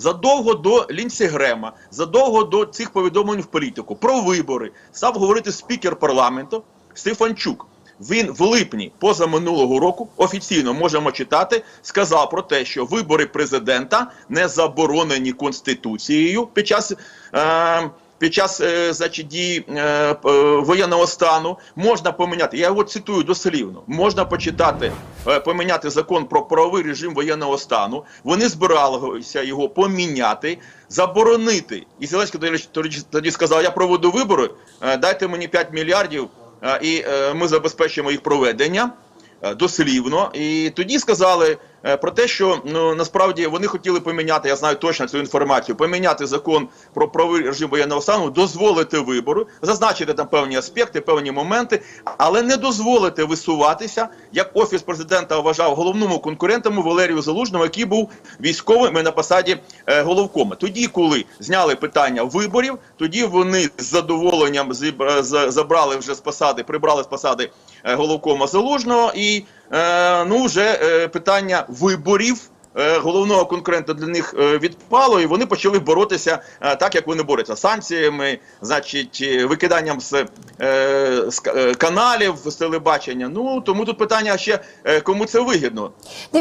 задовго до Лінсі Грема, задовго до цих повідомлень в політику про вибори став говорити спікер парламенту Стефанчук. Він в липні позаминулого року офіційно можемо читати, сказав про те, що вибори президента не заборонені конституцією під час. Е- під час е, значить, дії е, воєнного стану можна поміняти. Я його цитую дослівно. Можна почитати, е, поміняти закон про правовий режим воєнного стану. Вони збиралися його поміняти, заборонити. І Зеленський тоді- сказав: Я проведу вибори, е, дайте мені 5 мільярдів, і ми забезпечимо їх проведення. Дослівно, і тоді сказали про те, що ну насправді вони хотіли поміняти. Я знаю точно цю інформацію. Поміняти закон про правовий режим воєнного стану, дозволити вибори, зазначити там певні аспекти, певні моменти, але не дозволити висуватися, як офіс президента вважав головному конкурентом Валерію Залужному, який був військовим і на посаді е, головкома. Тоді, коли зняли питання виборів, тоді вони з задоволенням з- забрали вже з посади, прибрали з посади е, головкома Залужного, і е, ну вже е, питання виборів. е, Головного конкурента для них е, відпало, і вони почали боротися е, так, як вони борються санкціями, значить, е, викиданням з, е, з е, каналів з телебачення. Ну тому тут питання ще е, кому це вигідно.